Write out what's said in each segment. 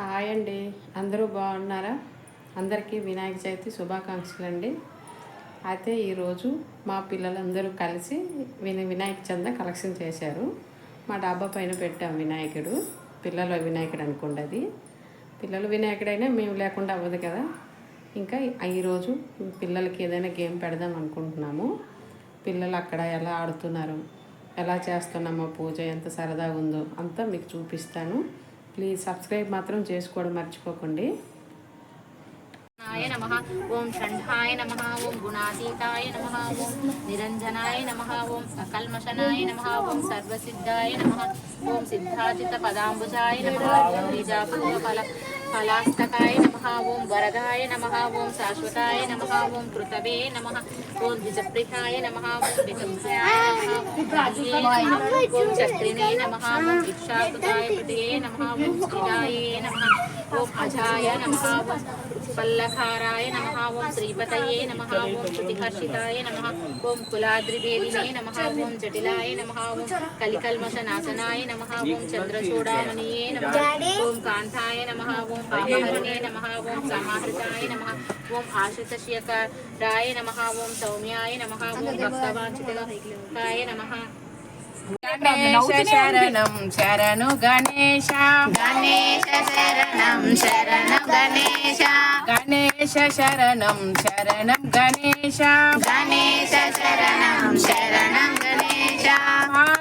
Hi అండి. అందరూ బాగున్నారా? అందరికీ వినాయక చవితి శుభాకాంక్షలు అండి అయితే ఈరోజు మా పిల్లలందరూ కలిసి విన వినాయక చంద కలెక్షన్ చేశారు. మా డాబా పైన పెట్టాం వినాయకుడు. పిల్లల వినాయకుడు అనుకోండి అది. పిల్లలు వినాయకుడైనా మేము లేకుండా అవ్వదు కదా. ఇంకా ఈరోజు పిల్లలకి ఏదైనా గేమ్ పెడదాం అనుకుంటున్నాము. పిల్లలు అక్కడ ఎలా ఆడుతున్నారు? ఎలా చేస్తున్నామో పూజ ఎంత సరదాగా ఉందో అంతా మీకు చూపిస్తాను. ప్లీజ్ సబ్స్క్రైబ్ మాత్రం చేసుకోవడం మర్చిపోకండి. నాయ నమ ఓం షంఠాయ నమ ఓం గుణాతీతాయ నమ ఓం నిరంజనాయ నమ ఓం సకల్మషనాయ నమ ఓం సర్వసిద్ధాయ నమ ఓం సిద్ధాజిత పదాంబుజాయ నమ ఓం బీజాపూర ఫల ఫలాస్తకాయ నమ ఓం వరదాయ నమ ఓం శాశ్వతాయ నమ ఓం కృతవే నమ ఓం ద్విజప్రియాయ నమ ఓం విషభ్యాయ నమ ఓం చక్రిణే నమ ఓం భిక్షాకృతాయ కృతయే నమ ఓం స్థిరాయే నమ ఓం అజాయ నమ ఓం పల్లకారాయ నమ ఓం శ్రీపతయే నమ ఓం శృతిహర్షితాయ నమ ఓం కులాద్రిదేవినే నమ ఓం జటిలాయ నమ ఓం కలికల్మషనాశనాయ నమ ఓం చంద్రచూడామణియే నమ ఓం కాంతాయ నమ ఓం పాపహరిణే నమ ఓం సమాహృతాయ నమ ఓం ఆశ్రితశయకారాయ నమ ఓం సౌమ్యాయ నమ ఓం భక్తవాంఛితాయ నమ గణేశ శరణం శరణు గణేశ గణేశ శరణం శరణం గణేశ గణేశ శరణం శరణం గణేశ గణేశ శరణం శరణం గణేశ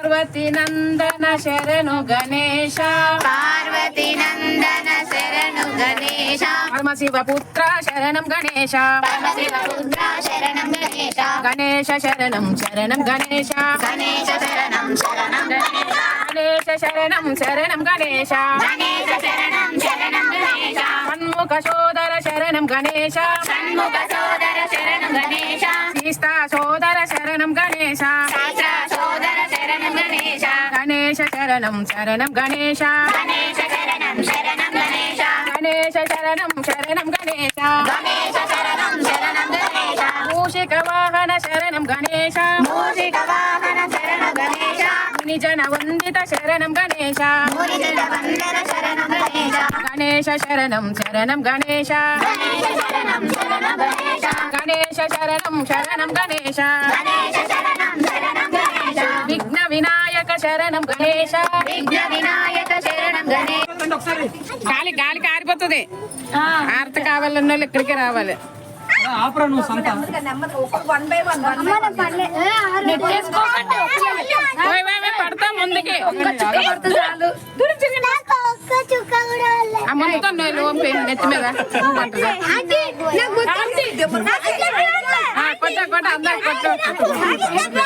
పార్వతి నందన శరణు గణేశ. పార్వతి నందన శరణు గణేశ. పరమశివ పుత్ర శరణం గణేశ. పరమశివపుత్ర శరణం గణేశ. గణేశ శరణం శరణం గణేశ. గణేశ శరణం శరణం గణేశ. గణేశ శరణం శరణం గణేశ. గణేశ శరణం శరణం గణేశ. షణ్ముఖ సోదర శరణం గణేశ. షణ్ముఖ సోదర శరణం గణేశ. సీతా సోదర శరణం గణేశ. శరణం శరణం గణేశ గణేశ శరణం శరణం గణేశ గణేశ శరణం శరణం గణేశ గణేశ శరణం శరణం గణేశ మూషిక వాహన శరణం గణేశ మూషిక వాహన శరణం గణేశ నిజన వందిత శరణం గణేశ మునిజన వందన శరణం గణేశ గణేశ శరణం శరణం గణేశ గణేశ శరణం శరణం గణేశ గణేశ శరణం శరణం గణేశ శరణం శరణం శరణం గణేశ. విఘ్న వినాయక శరణం గణేశ. గాలి గాలి కారిపోతుంది. ఆర్త కావాలన్న వాళ్ళు ఇక్కడికి రావాలి. ఆపరా నువ్వు సంత. ఓయ్ ఓయ్ ఓయ్, పడతా ముందుకి. ఆ ముందుతో నువ్వు నెత్తి మీద. పడుతుంది ఆ, కొట్ట కొట్ట అందరు కొట్టు. మామూలుగా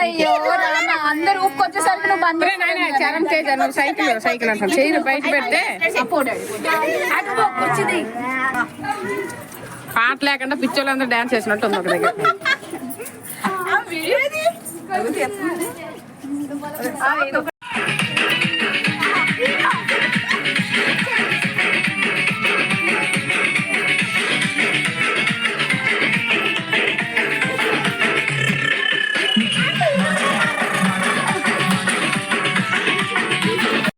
అయ్యో రామ అందరూ ఊపుకొచ్చేసరికి నువ్వు బంద్ చరణ్ తేజ నువ్వు సైకిల్ సైకిల్ అంటావు. చేయి బయట పెడితే. పాట లేకుండా పిచ్చోళ్ళందరూ డాన్స్ చేసినట్టు ఉంది ఒక దగ్గర.